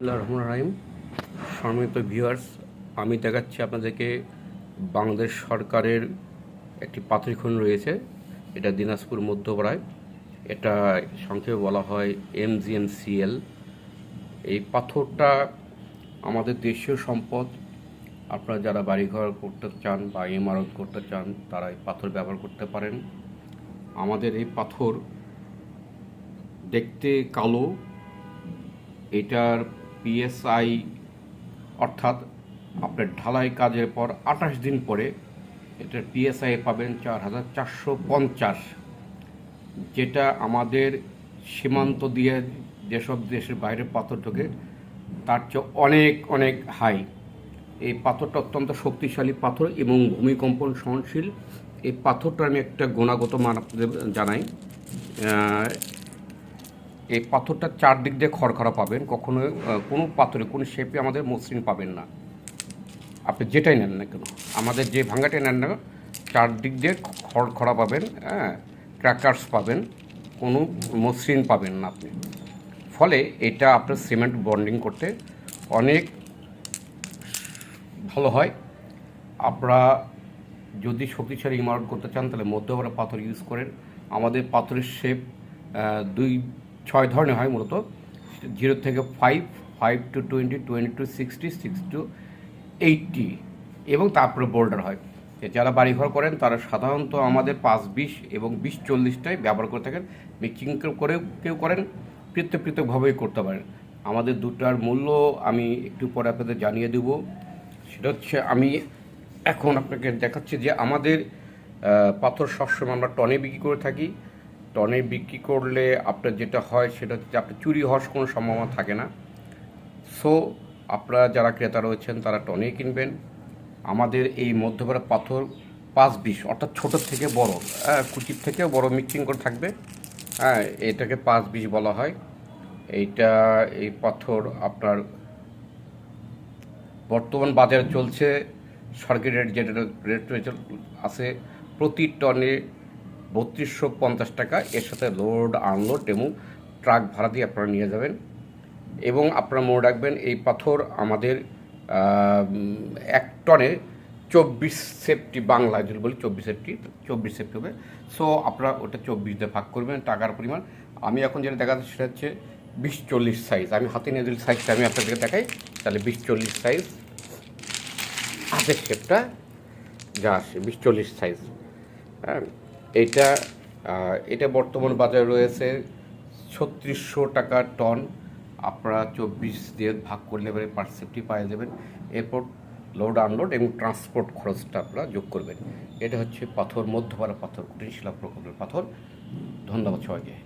আল্লাহ রহমান রাহিম। সম্মানিত ভিউয়ার্স আমি দেখাচ্ছি আপনাদেরকে বাংলাদেশ সরকারের একটি পাথর খনি রয়েছে। এটা দিনাজপুর মধ্যপাড়ায়। এটা সংক্ষেপে বলা হয় এমজিএমসিএল এই পাথরটা আমাদের দেশীয় সম্পদ। আপনারা যারা বাড়িঘর করতে চান বা ইমারত করতে চান, তারা এই পাথর ব্যবহার করতে পারেন। আমাদের এই পাথর দেখতে কালো। এটার পিএসআই অর্থাৎ আপনার ঢালাই কাজের পর আঠাশ দিন পরে এটার পিএসআই পাবেন চার হাজার চারশো পঞ্চাশ। যেটা আমাদের সীমান্ত দিয়ে যেসব দেশের বাইরে পাথর ঢোকে, তার চেয়ে অনেক অনেক হাই এই পাথরটা অত্যন্ত শক্তিশালী পাথর এবং ভূমিকম্পন সহনশীল। এই পাথরটা আমি একটা গুণাগত মান আপনাদের জানাই। এই পাথরটা চারদিক দিয়ে খড়খড়া পাবেন, কখনো কোনো পাথরে, কোনো শেপে আমাদের মসৃণ পাবেন না। আপনি যেটাই নেন না কেন, আমাদের যে ভাঙাটাই নেন না চারদিক দিয়ে খড়খড়া পাবেন হ্যাঁ ক্র্যাকার্স পাবেন, কোনো মসৃণ পাবেন না আপনি। ফলে এটা আপনার সিমেন্ট বন্ডিং করতে অনেক ভালো হয়। আপনারা যদি শক্তিশালী ইমারত করতে চান, তাহলে মধ্যবরা পাথর ইউজ করেন। আমাদের পাথরের শেপ দুই ছয় ধরনের হয় মূলত। জিরো থেকে five five two twenty twenty two sixty six two eighty এবং তারপরে বোল্ডার হয়। যারা বাড়িঘর করেন, তারা সাধারণত আমাদের পাঁচ, বিশ এবং বিশ, চল্লিশটাই ব্যবহার করে থাকেন। মিক্সিং করে, কেউ করেন, পৃথক পৃথকভাবেই করতে পারেন। আমাদের দুটার মূল্য আমি একটু পরে আপনাদের জানিয়ে দেবো। সেটা হচ্ছে আমি এখন আপনাকে দেখাচ্ছি যে আমাদের পাথর সবসময় আমরা টনে বিক্রি করে থাকি। টনে বিক্রি করলে আপনার যেটা হয় সেটা হচ্ছে আপনার চুরি হওয়ার কোনো সম্ভাবনা থাকে না। সো আপনারা যারা ক্রেতা রয়েছেন, তারা টনেই কিনবেন। আমাদের এই মধ্যপাড়া পাথর পাঁচ বিশ, অর্থাৎ ছোটোর থেকে বড় হ্যাঁ কুচির থেকে বড় মিক্সিং করে থাকবে। হ্যাঁ এটাকে পাঁচ বিশ বলা হয়। এইটা, এই পাথর আপনার বর্তমান বাজারে চলছে। সরকারি রেট যেটা রেট আছে প্রতি টনে বত্রিশশো পঞ্চাশ টাকা। এর সাথে লোড আনলোড এবং ট্রাক ভাড়া দিয়ে আপনারা নিয়ে যাবেন। এবং আপনারা মনে রাখবেন, এই পাথর আমাদের এক টনে চব্বিশ সেফটি বাংলা যদি বলি চব্বিশ সেফটি চব্বিশ সেফটি হবে। সো আপনারা ওটা চব্বিশ দিয়ে ভাগ করবেন টাকার পরিমাণ। আমি এখন যেটা দেখাচ্ছি সেটা হচ্ছে বিশ চল্লিশ সাইজ আমি হাতে নিয়ে যদি সাইজটা আমি আপনাদেরকে দেখাই, তাহলে বিশ চল্লিশ সাইজ হাতের শেপটা যা আসে, বিশ চল্লিশ সাইজ হ্যাঁ? আহ, এটা বর্তমান বাজারে রয়েছে ছত্রিশশো টাকা টন। আপনারা চব্বিশ দিয়ে ভাগ করলে এবারে সেফটি পাওয়া যাবেন এরপর লোড আনলোড এবং ট্রান্সপোর্ট খরচটা আপনারা যোগ করবেন। এটা হচ্ছে পাথর মধ্যপাড়া পাথর কুটির শিলা প্রকল্পের পাথর। ধন্যবাদ সবাইকে।